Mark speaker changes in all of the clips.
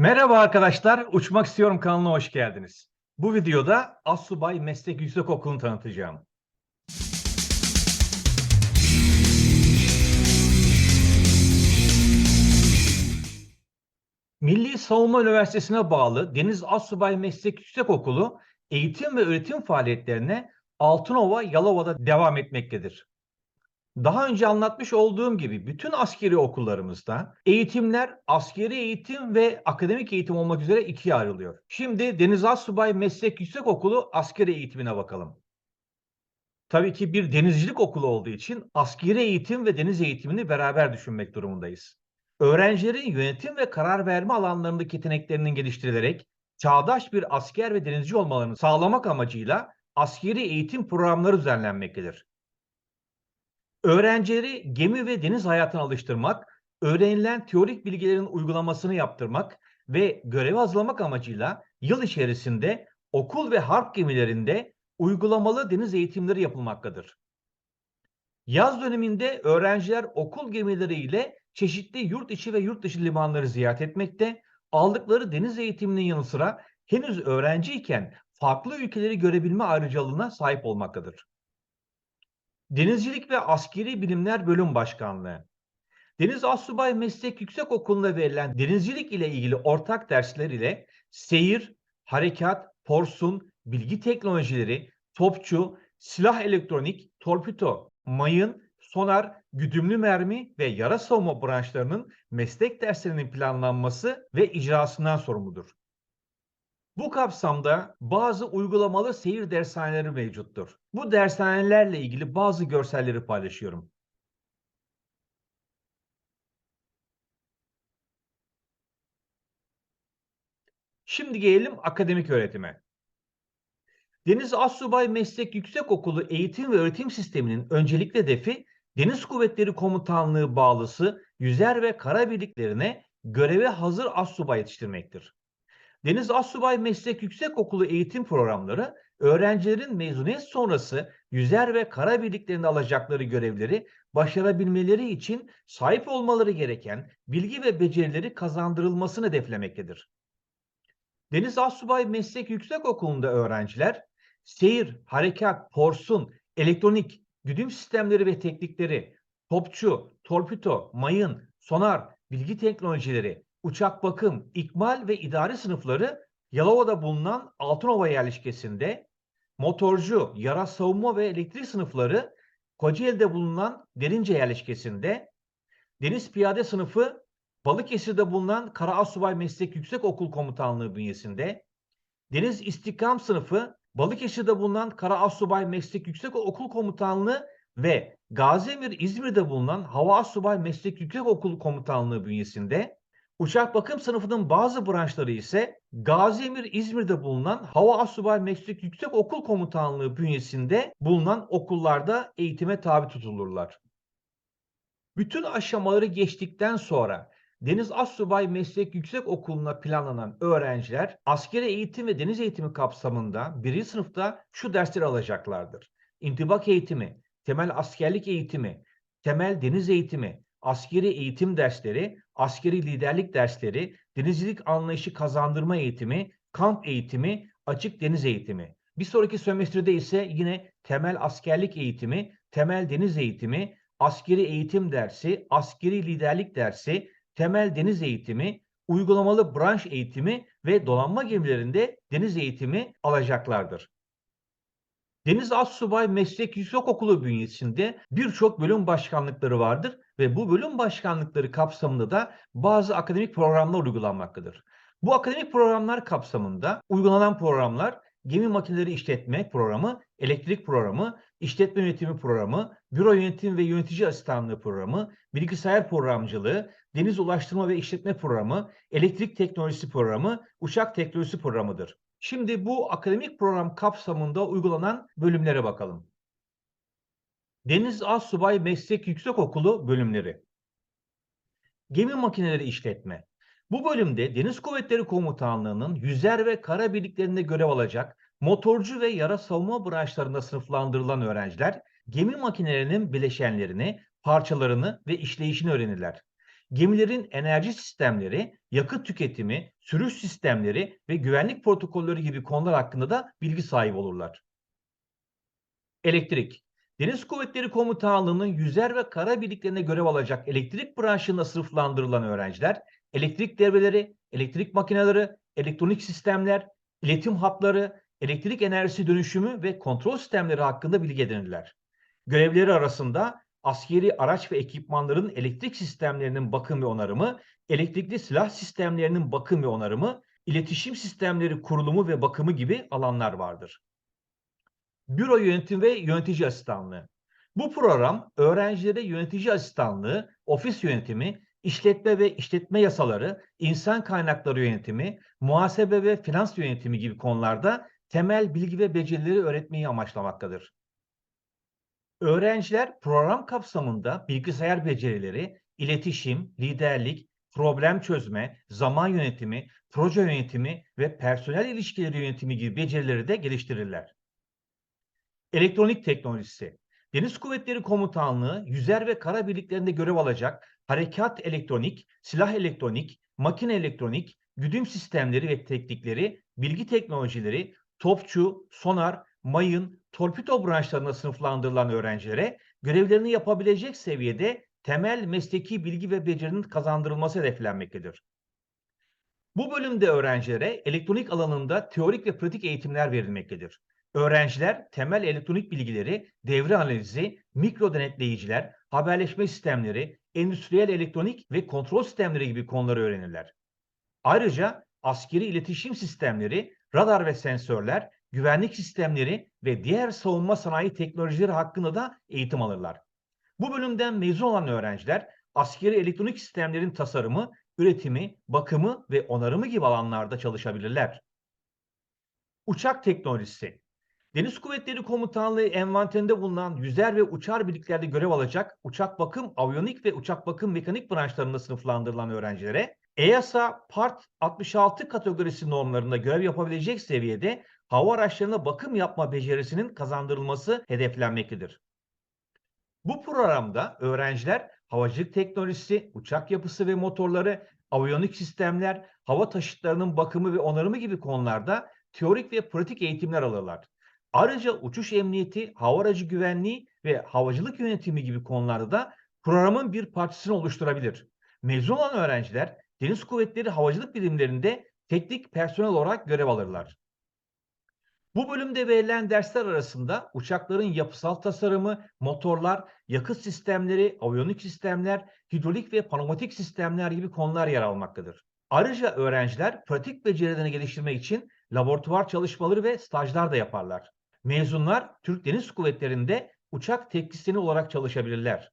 Speaker 1: Merhaba arkadaşlar, Uçmak İstiyorum kanalına hoş geldiniz. Bu videoda Assubay Meslek Yüksekokulu'nu tanıtacağım. Milli Savunma Üniversitesi'ne bağlı Deniz Assubay Meslek Yüksekokulu eğitim ve öğretim faaliyetlerine Altınova, Yalova'da devam etmektedir. Daha önce anlatmış olduğum gibi bütün askeri okullarımızda eğitimler askeri eğitim ve akademik eğitim olmak üzere ikiye ayrılıyor. Şimdi Deniz Assubay Meslek Yüksekokulu askeri eğitimine bakalım. Tabii ki bir denizcilik okulu olduğu için askeri eğitim ve deniz eğitimini beraber düşünmek durumundayız. Öğrencilerin yönetim ve karar verme alanlarındaki yeteneklerinin geliştirilerek çağdaş bir asker ve denizci olmalarını sağlamak amacıyla askeri eğitim programları düzenlenmektedir. Öğrencileri gemi ve deniz hayatına alıştırmak, öğrenilen teorik bilgilerin uygulamasını yaptırmak ve göreve hazırlamak amacıyla yıl içerisinde okul ve harp gemilerinde uygulamalı deniz eğitimleri yapılmaktadır. Yaz döneminde öğrenciler okul gemileriyle çeşitli yurt içi ve yurt dışı limanları ziyaret etmekte, aldıkları deniz eğitiminin yanı sıra henüz öğrenciyken farklı ülkeleri görebilme ayrıcalığına sahip olmaktadır. Denizcilik ve Askeri Bilimler Bölüm Başkanlığı Deniz Assubay Meslek Yüksekokulu'nda verilen denizcilik ile ilgili ortak dersler ile seyir, harekat, porsun, bilgi teknolojileri, topçu, silah elektronik, torpido, mayın, sonar, güdümlü mermi ve yara savunma branşlarının meslek derslerinin planlanması ve icrasından sorumludur. Bu kapsamda bazı uygulamalı seyir dershaneleri mevcuttur. Bu dershanelerle ilgili bazı görselleri paylaşıyorum. Şimdi gelelim akademik öğretime. Deniz Assubay Meslek Yüksekokulu eğitim ve öğretim sisteminin öncelikli hedefi Deniz Kuvvetleri Komutanlığı bağlısı yüzer ve kara birliklerine göreve hazır assubay yetiştirmektir. Deniz Assubay Meslek Yüksekokulu eğitim programları öğrencilerin mezuniyet sonrası yüzer ve kara birliklerinde alacakları görevleri başarabilmeleri için sahip olmaları gereken bilgi ve becerileri kazandırılmasını hedeflemektedir. Deniz Assubay Meslek Yüksekokulu'nda öğrenciler seyir, harekat, porsun, elektronik, güdüm sistemleri ve teknikleri, topçu, torpido, mayın, sonar, bilgi teknolojileri, uçak bakım, ikmal ve idari sınıfları Yalova'da bulunan Altınova yerleşkesinde, motorcu, yara savunma ve elektrik sınıfları Kocaeli'de bulunan Derince yerleşkesinde, deniz piyade sınıfı Balıkesir'de bulunan Kara Asubay Meslek Yüksekokul Komutanlığı bünyesinde, deniz istikam sınıfı Balıkesir'de bulunan Kara Asubay Meslek Yüksekokul Komutanlığı ve Gaziemir İzmir'de bulunan Hava Asubay Meslek Yüksekokul Komutanlığı bünyesinde, Uçak bakım sınıfının bazı branşları ise Gaziemir İzmir'de bulunan Hava Asubay Meslek Yüksek Okul Komutanlığı bünyesinde bulunan okullarda eğitime tabi tutulurlar. Bütün aşamaları geçtikten sonra Deniz Assubay Meslek Yüksek Okulu'na planlanan öğrenciler askeri eğitim ve deniz eğitimi kapsamında birinci sınıfta şu dersleri alacaklardır. İntibak eğitimi, temel askerlik eğitimi, temel deniz eğitimi, askeri eğitim dersleri, askeri liderlik dersleri, denizcilik anlayışı kazandırma eğitimi, kamp eğitimi, açık deniz eğitimi. Bir sonraki sömestrede ise yine temel askerlik eğitimi, temel deniz eğitimi, askeri eğitim dersi, askeri liderlik dersi, temel deniz eğitimi, uygulamalı branş eğitimi ve donanma gemilerinde deniz eğitimi alacaklardır. Deniz Assubay Meslek Yüksekokulu bünyesinde birçok bölüm başkanlıkları vardır ve bu bölüm başkanlıkları kapsamında da bazı akademik programlar uygulanmaktadır. Bu akademik programlar kapsamında uygulanan programlar gemi makineleri işletme programı, elektrik programı, işletme yönetimi programı, büro yönetim ve yönetici asistanlığı programı, bilgisayar programcılığı, deniz ulaştırma ve işletme programı, elektrik teknolojisi programı, uçak teknolojisi programıdır. Şimdi bu akademik program kapsamında uygulanan bölümlere bakalım. Deniz Assubay Meslek Yüksekokulu bölümleri. Gemi makineleri işletme. Bu bölümde Deniz Kuvvetleri Komutanlığı'nın yüzer ve kara birliklerinde görev alacak motorcu ve yara savunma branşlarında sınıflandırılan öğrenciler gemi makinelerinin bileşenlerini, parçalarını ve işleyişini öğrenirler. Gemilerin enerji sistemleri, yakıt tüketimi, sürüş sistemleri ve güvenlik protokolleri gibi konular hakkında da bilgi sahibi olurlar. Elektrik Deniz Kuvvetleri Komutanlığı'nın yüzer ve kara birliklerine görev alacak elektrik branşında sınıflandırılan öğrenciler, elektrik devreleri, elektrik makineleri, elektronik sistemler, iletim hatları, elektrik enerjisi dönüşümü ve kontrol sistemleri hakkında bilgi edinirler. Görevleri arasında askeri araç ve ekipmanların elektrik sistemlerinin bakım ve onarımı, elektrikli silah sistemlerinin bakım ve onarımı, iletişim sistemleri kurulumu ve bakımı gibi alanlar vardır. Büro yönetim ve yönetici asistanlığı. Bu program öğrencilere yönetici asistanlığı, ofis yönetimi, işletme ve işletme yasaları, insan kaynakları yönetimi, muhasebe ve finans yönetimi gibi konularda temel bilgi ve becerileri öğretmeyi amaçlamaktadır. Öğrenciler program kapsamında bilgisayar becerileri, iletişim, liderlik, problem çözme, zaman yönetimi, proje yönetimi ve personel ilişkileri yönetimi gibi becerileri de geliştirirler. Elektronik teknolojisi. Deniz Kuvvetleri Komutanlığı yüzer ve kara birliklerinde görev alacak harekat elektronik, silah elektronik, makine elektronik, güdüm sistemleri ve teknikleri, bilgi teknolojileri, topçu, sonar, mayın, torpido branşlarına sınıflandırılan öğrencilere görevlerini yapabilecek seviyede temel mesleki bilgi ve becerinin kazandırılması hedeflenmektedir. Bu bölümde öğrencilere elektronik alanında teorik ve pratik eğitimler verilmektedir. Öğrenciler temel elektronik bilgileri, devre analizi, mikro denetleyiciler, haberleşme sistemleri, endüstriyel elektronik ve kontrol sistemleri gibi konuları öğrenirler. Ayrıca askeri iletişim sistemleri, radar ve sensörler, güvenlik sistemleri ve diğer savunma sanayi teknolojileri hakkında da eğitim alırlar. Bu bölümden mezun olan öğrenciler askeri elektronik sistemlerin tasarımı, üretimi, bakımı ve onarımı gibi alanlarda çalışabilirler. Uçak teknolojisi Deniz Kuvvetleri Komutanlığı envanterinde bulunan yüzer ve uçar birliklerde görev alacak uçak bakım, aviyonik ve uçak bakım mekanik branşlarında sınıflandırılan öğrencilere EASA Part 66 kategorisi normlarında görev yapabilecek seviyede hava araçlarına bakım yapma becerisinin kazandırılması hedeflenmektedir. Bu programda öğrenciler havacılık teknolojisi, uçak yapısı ve motorları, aviyonik sistemler, hava taşıtlarının bakımı ve onarımı gibi konularda teorik ve pratik eğitimler alırlar. Ayrıca uçuş emniyeti, hava aracı güvenliği ve havacılık yönetimi gibi konularda da programın bir parçasını oluşturabilir. Mezun olan öğrenciler Deniz Kuvvetleri Havacılık Birimlerinde teknik personel olarak görev alırlar. Bu bölümde verilen dersler arasında uçakların yapısal tasarımı, motorlar, yakıt sistemleri, aviyonik sistemler, hidrolik ve pneumatik sistemler gibi konular yer almaktadır. Ayrıca öğrenciler pratik becerilerini geliştirmek için laboratuvar çalışmaları ve stajlar da yaparlar. Mezunlar Türk Deniz Kuvvetleri'nde uçak teknisyeni olarak çalışabilirler.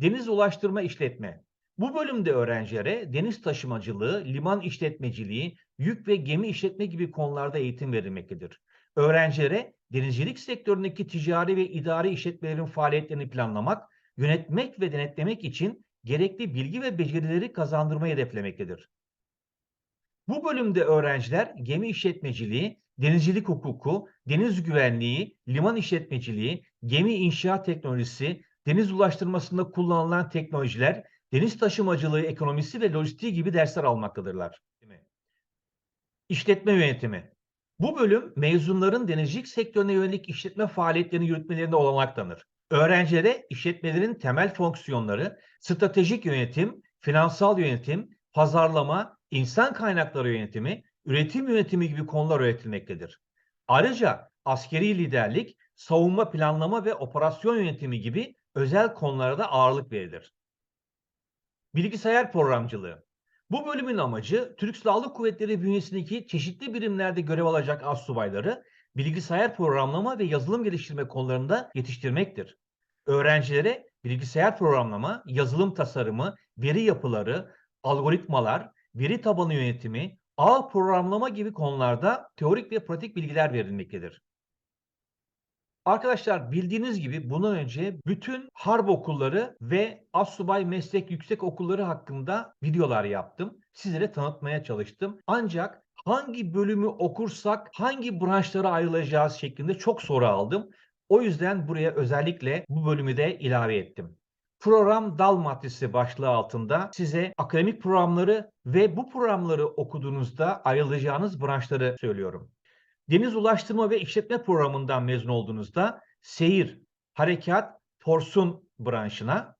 Speaker 1: Deniz ulaştırma işletme. Bu bölümde öğrencilere deniz taşımacılığı, liman işletmeciliği, yük ve gemi işletme gibi konularda eğitim verilmektedir. Öğrencilere denizcilik sektöründeki ticari ve idari işletmelerin faaliyetlerini planlamak, yönetmek ve denetlemek için gerekli bilgi ve becerileri kazandırmayı hedeflemektedir. Bu bölümde öğrenciler gemi işletmeciliği, denizcilik hukuku, deniz güvenliği, liman işletmeciliği, gemi inşaat teknolojisi, deniz ulaştırmasında kullanılan teknolojiler, deniz taşımacılığı ekonomisi ve lojistiği gibi dersler almaktadırlar. İşletme yönetimi. Bu bölüm mezunların denizcilik sektörüne yönelik işletme faaliyetlerini yürütmelerinde olanak tanır. Öğrencilere işletmelerin temel fonksiyonları, stratejik yönetim, finansal yönetim, pazarlama, insan kaynakları yönetimi, üretim yönetimi gibi konular öğretilmektedir. Ayrıca askeri liderlik, savunma planlama ve operasyon yönetimi gibi özel konulara da ağırlık verilir. Bilgisayar programcılığı. Bu bölümün amacı Türk Silahlı Kuvvetleri bünyesindeki çeşitli birimlerde görev alacak astsubayları bilgisayar programlama ve yazılım geliştirme konularında yetiştirmektir. Öğrencilere bilgisayar programlama, yazılım tasarımı, veri yapıları, algoritmalar, veri tabanı yönetimi, ağ programlama gibi konularda teorik ve pratik bilgiler verilmektedir. Arkadaşlar bildiğiniz gibi bundan önce bütün harp okulları ve assubay meslek yüksek okulları hakkında videolar yaptım. Sizlere tanıtmaya çalıştım. Ancak hangi bölümü okursak hangi branşlara ayrılacağız şeklinde çok soru aldım. O yüzden buraya özellikle bu bölümü de ilave ettim. program dal maddesi başlığı altında size akademik programları ve bu programları okuduğunuzda ayrılacağınız branşları söylüyorum. Deniz Ulaştırma ve İşletme programından mezun olduğunuzda seyir, harekat, porsun branşına,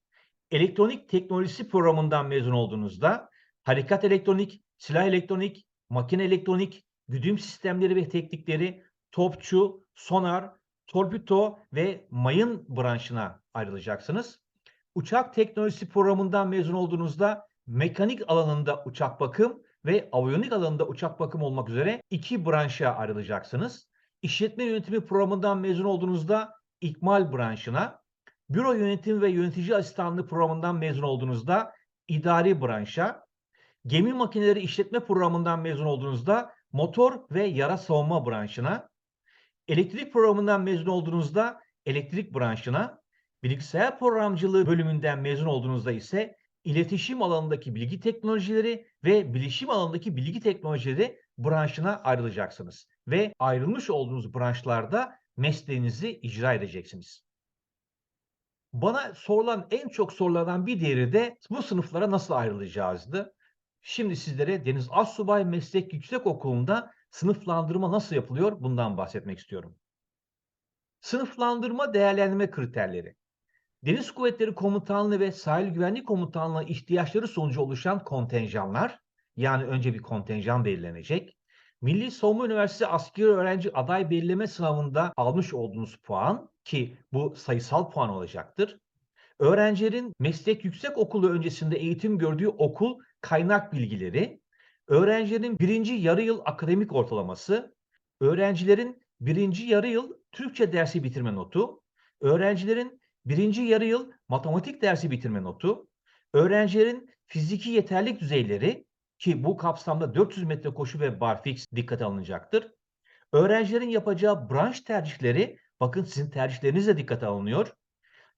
Speaker 1: elektronik teknolojisi programından mezun olduğunuzda harekat elektronik, silah elektronik, makine elektronik, güdüm sistemleri ve teknikleri, topçu, sonar, torpido ve mayın branşına ayrılacaksınız. Uçak teknolojisi programından mezun olduğunuzda mekanik alanında uçak bakım ve aviyonik alanında uçak bakım olmak üzere iki branşa ayrılacaksınız. İşletme yönetimi programından mezun olduğunuzda ikmal branşına, büro yönetim ve yönetici asistanlığı programından mezun olduğunuzda idari branşa, gemi makineleri işletme programından mezun olduğunuzda motor ve yara savunma branşına, elektrik programından mezun olduğunuzda elektrik branşına, bilgisayar programcılığı bölümünden mezun olduğunuzda ise iletişim alanındaki bilgi teknolojileri ve bilişim alanındaki bilgi teknolojileri branşına ayrılacaksınız. Ve ayrılmış olduğunuz branşlarda mesleğinizi icra edeceksiniz. Bana sorulan en çok sorulardan bir diğeri de bu sınıflara nasıl ayrılacağızdı. Şimdi sizlere Deniz Assubay Meslek Yüksek Okulu'nda sınıflandırma nasıl yapılıyor bundan bahsetmek istiyorum. Sınıflandırma değerlendirme kriterleri. Deniz Kuvvetleri Komutanlığı ve Sahil Güvenlik Komutanlığı ihtiyaçları sonucu oluşan kontenjanlar, yani önce bir kontenjan belirlenecek. Milli Savunma Üniversitesi askeri öğrenci aday belirleme sınavında almış olduğunuz puan ki bu sayısal puan olacaktır. Öğrencilerin meslek yüksek okulu öncesinde eğitim gördüğü okul kaynak bilgileri, öğrencilerin birinci yarı yıl akademik ortalaması, öğrencilerin birinci yarı yıl Türkçe dersi bitirme notu, öğrencilerin birinci yarı yıl matematik dersi bitirme notu, öğrencilerin fiziki yeterlik düzeyleri ki bu kapsamda 400 metre koşu ve barfix dikkate alınacaktır. Öğrencilerin yapacağı branş tercihleri, bakın sizin tercihleriniz de dikkate alınıyor.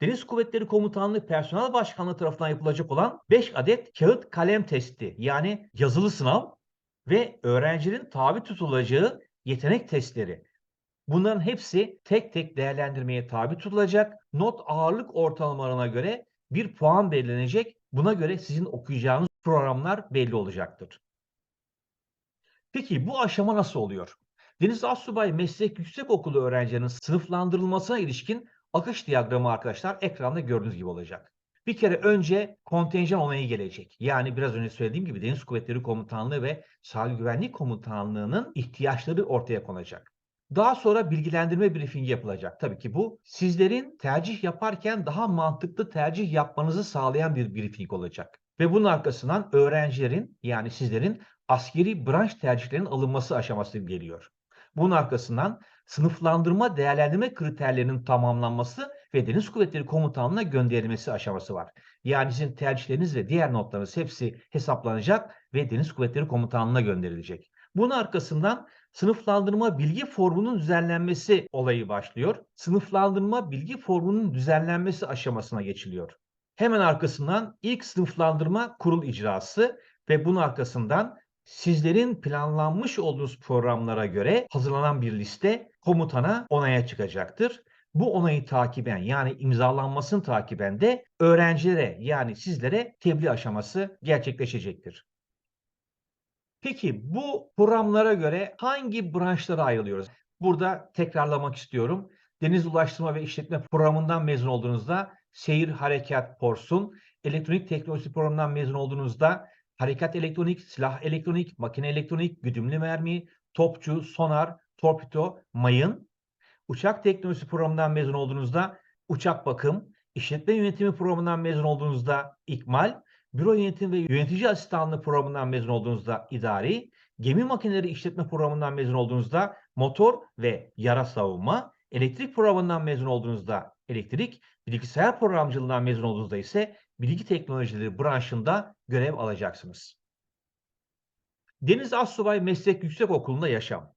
Speaker 1: Deniz Kuvvetleri Komutanlığı Personel Başkanlığı tarafından yapılacak olan 5 adet kağıt kalem testi yani yazılı sınav ve öğrencinin tabi tutulacağı yetenek testleri. Bunların hepsi tek tek değerlendirmeye tabi tutulacak. Not ağırlık ortalamalarına göre bir puan belirlenecek. Buna göre sizin okuyacağınız programlar belli olacaktır. Peki bu aşama nasıl oluyor? Deniz Assubay Meslek Yüksek Okulu öğrencilerinin sınıflandırılmasına ilişkin akış diyagramı arkadaşlar ekranda gördüğünüz gibi olacak. Bir kere önce kontenjan onayı gelecek. Yani biraz önce söylediğim gibi Deniz Kuvvetleri Komutanlığı ve Sahil Güvenlik Komutanlığı'nın ihtiyaçları ortaya konacak. Daha sonra bilgilendirme briefingi yapılacak. Tabii ki bu sizlerin tercih yaparken daha mantıklı tercih yapmanızı sağlayan bir briefing olacak. Ve bunun arkasından öğrencilerin yani sizlerin askeri branş tercihlerinin alınması aşaması geliyor. Bunun arkasından sınıflandırma değerlendirme kriterlerinin tamamlanması ve Deniz Kuvvetleri Komutanlığı'na gönderilmesi aşaması var. Yani sizin tercihleriniz ve diğer notlarınız hepsi hesaplanacak ve Deniz Kuvvetleri Komutanlığı'na gönderilecek. Bunun arkasından sınıflandırma bilgi formunun düzenlenmesi olayı başlıyor. Sınıflandırma bilgi formunun düzenlenmesi aşamasına geçiliyor. Hemen arkasından ilk sınıflandırma kurul icrası ve bunun arkasından sizlerin planlanmış olduğunuz programlara göre hazırlanan bir liste komutana onaya çıkacaktır. Bu onayı takiben yani imzalanmasını takiben de öğrencilere yani sizlere tebliğ aşaması gerçekleşecektir. Peki bu programlara göre hangi branşlara ayrılıyoruz? Burada tekrarlamak istiyorum. Deniz Ulaştırma ve İşletme programından mezun olduğunuzda seyir harekat porsun, elektronik teknolojisi programından mezun olduğunuzda harekat elektronik, silah elektronik, makine elektronik, güdümlü mermi, topçu, sonar, torpido, mayın, uçak teknolojisi programından mezun olduğunuzda uçak bakım, işletme yönetimi programından mezun olduğunuzda ikmal, büro yönetim ve yönetici asistanlığı programından mezun olduğunuzda idari, gemi makineleri işletme programından mezun olduğunuzda motor ve yara savunma, elektrik programından mezun olduğunuzda elektrik, bilgisayar programcılığından mezun olduğunuzda ise bilgi teknolojileri branşında görev alacaksınız. Deniz Assubay Meslek Yüksek Okulu'nda yaşam.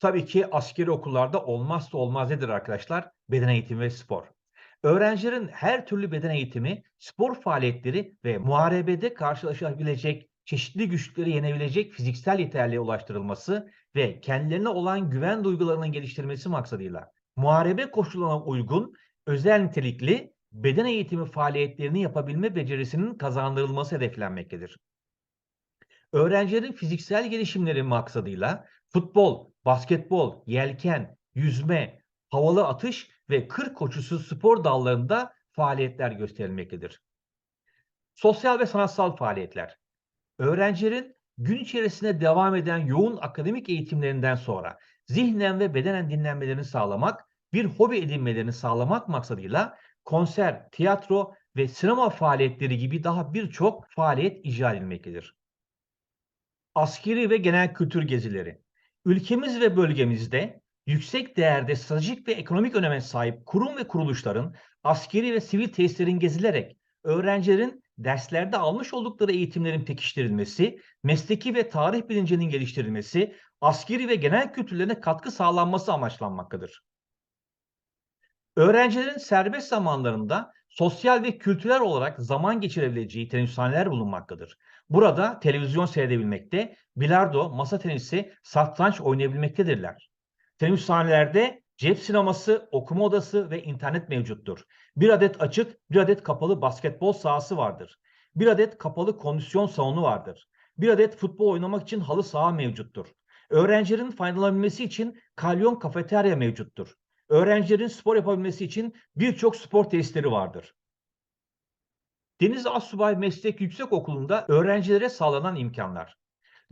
Speaker 1: Tabii ki askeri okullarda olmazsa olmaz nedir arkadaşlar? Beden eğitimi ve spor. Öğrencilerin her türlü beden eğitimi, spor faaliyetleri ve muharebede karşılaşabilecek, çeşitli güçlükleri yenebilecek fiziksel yeterliğe ulaştırılması ve kendilerine olan güven duygularının geliştirilmesi maksadıyla muharebe koşullarına uygun, özel nitelikli beden eğitimi faaliyetlerini yapabilme becerisinin kazandırılması hedeflenmektedir. Öğrencilerin fiziksel gelişimleri maksadıyla futbol, basketbol, yelken, yüzme, havalı atış ve kır koşusu spor dallarında faaliyetler gösterilmektedir. Sosyal ve sanatsal faaliyetler. Öğrencilerin gün içerisinde devam eden yoğun akademik eğitimlerinden sonra zihnen ve bedenen dinlenmelerini sağlamak, bir hobi edinmelerini sağlamak maksadıyla konser, tiyatro ve sinema faaliyetleri gibi daha birçok faaliyet icra edilmektedir. Askeri ve genel kültür gezileri. Ülkemiz ve bölgemizde yüksek değerde stratejik ve ekonomik öneme sahip kurum ve kuruluşların askeri ve sivil tesislerin gezilerek öğrencilerin derslerde almış oldukları eğitimlerin pekiştirilmesi, mesleki ve tarih bilincinin geliştirilmesi, askeri ve genel kültürlerine katkı sağlanması amaçlanmaktadır. Öğrencilerin serbest zamanlarında sosyal ve kültürel olarak zaman geçirebileceği teneffüshaneler bulunmaktadır. Burada televizyon seyredebilmekte, bilardo, masa tenisi, satranç oynayabilmektedirler. Teneffüshanelerde cep sineması, okuma odası ve internet mevcuttur. Bir adet açık, bir adet kapalı basketbol sahası vardır. Bir adet kapalı kondisyon salonu vardır. Bir adet futbol oynamak için halı saha mevcuttur. Öğrencilerin faydalanabilmesi için kalyon kafeterya mevcuttur. Öğrencilerin spor yapabilmesi için birçok spor tesisleri vardır. Deniz Assubay Meslek Yüksekokulu'nda öğrencilere sağlanan imkanlar.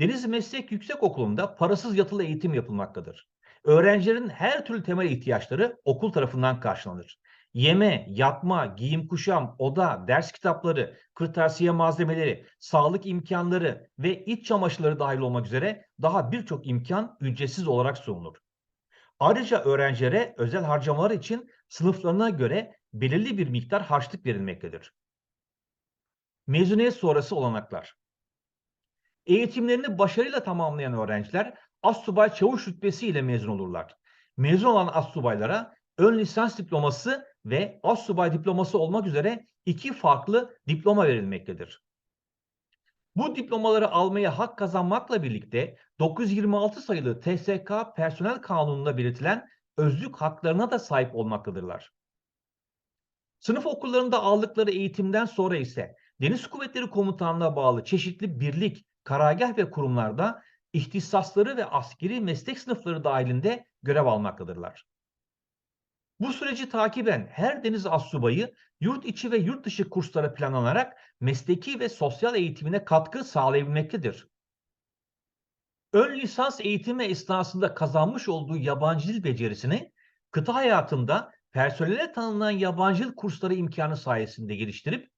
Speaker 1: Deniz Meslek Yüksekokulu'nda parasız yatılı eğitim yapılmaktadır. Öğrencilerin her türlü temel ihtiyaçları okul tarafından karşılanır. Yeme, yatma, giyim kuşam, oda, ders kitapları, kırtasiye malzemeleri, sağlık imkanları ve iç çamaşırları dahil olmak üzere daha birçok imkan ücretsiz olarak sunulur. Ayrıca öğrencilere özel harcamalar için sınıflarına göre belirli bir miktar harçlık verilmektedir. Mezuniyet sonrası olanaklar. Eğitimlerini başarıyla tamamlayan öğrenciler astsubay çavuş rütbesi ile mezun olurlar. Mezun olan astsubaylara ön lisans diploması ve astsubay diploması olmak üzere iki farklı diploma verilmektedir. Bu diplomaları almaya hak kazanmakla birlikte 926 sayılı TSK Personel Kanunu'nda belirtilen özlük haklarına da sahip olmaktadırlar. Sınıf okullarında aldıkları eğitimden sonra ise Deniz Kuvvetleri Komutanlığı'na bağlı çeşitli birlik, karargah ve kurumlarda ihtisasları ve askeri meslek sınıfları dahilinde görev almaktadırlar. Bu süreci takiben her deniz astsubayı yurt içi ve yurt dışı kurslara planlanarak mesleki ve sosyal eğitimine katkı sağlayabilmektedir. Ön lisans eğitimi esnasında kazanmış olduğu yabancı dil becerisini kıta hayatında personele tanınan yabancı dil kursları imkanı sayesinde geliştirip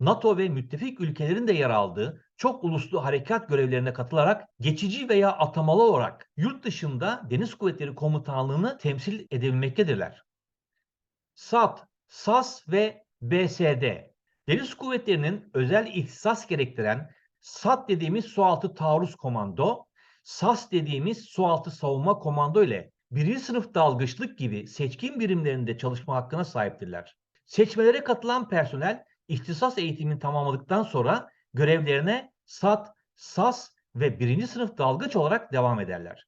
Speaker 1: NATO ve müttefik ülkelerin de yer aldığı çok uluslu harekat görevlerine katılarak geçici veya atamalı olarak yurt dışında Deniz Kuvvetleri Komutanlığı'nı temsil edebilmektedirler. SAT, SAS ve BSD Deniz Kuvvetleri'nin özel ihtisas gerektiren SAT dediğimiz sualtı taarruz komando, SAS dediğimiz sualtı savunma komando ile birinci sınıf dalgıçlık gibi seçkin birimlerinde çalışma hakkına sahiptirler. Seçmelere katılan personel ihtisas eğitimini tamamladıktan sonra görevlerine SAT, SAS ve birinci sınıf dalgıç olarak devam ederler.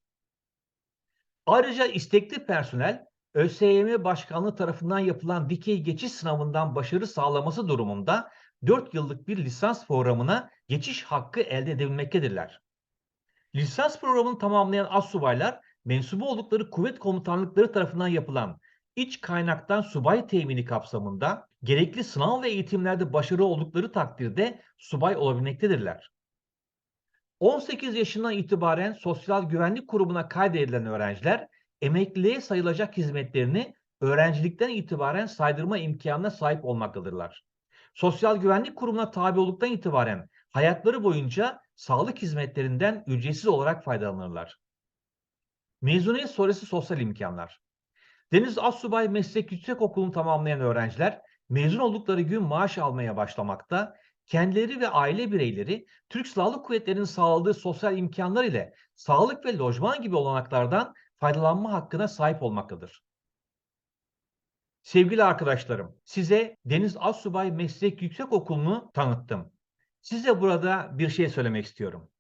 Speaker 1: Ayrıca istekli personel ÖSYM Başkanlığı tarafından yapılan dikey geçiş sınavından başarı sağlaması durumunda 4 yıllık bir lisans programına geçiş hakkı elde edebilmektedirler. Lisans programını tamamlayan astsubaylar mensubu oldukları kuvvet komutanlıkları tarafından yapılan iç kaynaktan subay temini kapsamında gerekli sınav ve eğitimlerde başarılı oldukları takdirde subay olabilmektedirler. 18 yaşından itibaren Sosyal Güvenlik Kurumu'na kaydedilen öğrenciler emekliliğe sayılacak hizmetlerini öğrencilikten itibaren saydırma imkanına sahip olmaktadırlar. Sosyal Güvenlik Kurumu'na tabi olduktan itibaren hayatları boyunca sağlık hizmetlerinden ücretsiz olarak faydalanırlar. Mezuniyet sonrası sosyal imkanlar. Deniz Assubay Meslek Yüksekokulu'nu tamamlayan öğrenciler mezun oldukları gün maaş almaya başlamakta, kendileri ve aile bireyleri Türk Silahlı Kuvvetleri'nin sağladığı sosyal imkanlar ile sağlık ve lojman gibi olanaklardan faydalanma hakkına sahip olmaktadır. Sevgili arkadaşlarım, size Deniz Assubay Meslek Yüksekokulu'nu tanıttım. Size burada bir şey söylemek istiyorum.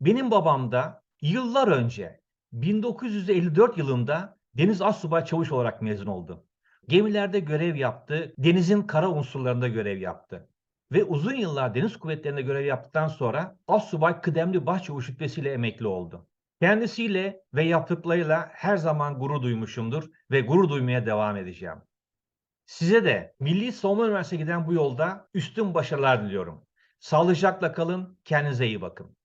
Speaker 1: Benim babam da yıllar önce 1954 yılında Deniz Assubay Çavuş olarak mezun oldu. Gemilerde görev yaptı, denizin kara unsurlarında görev yaptı. Ve uzun yıllar deniz kuvvetlerinde görev yaptıktan sonra Assubay Kıdemli Başçavuş rütbesiyle emekli oldu. Kendisiyle ve yaptıklarıyla her zaman gurur duymuşumdur ve gurur duymaya devam edeceğim. Size de Milli Savunma Üniversitesi'ne giden bu yolda üstün başarılar diliyorum. Sağlıcakla kalın, kendinize iyi bakın.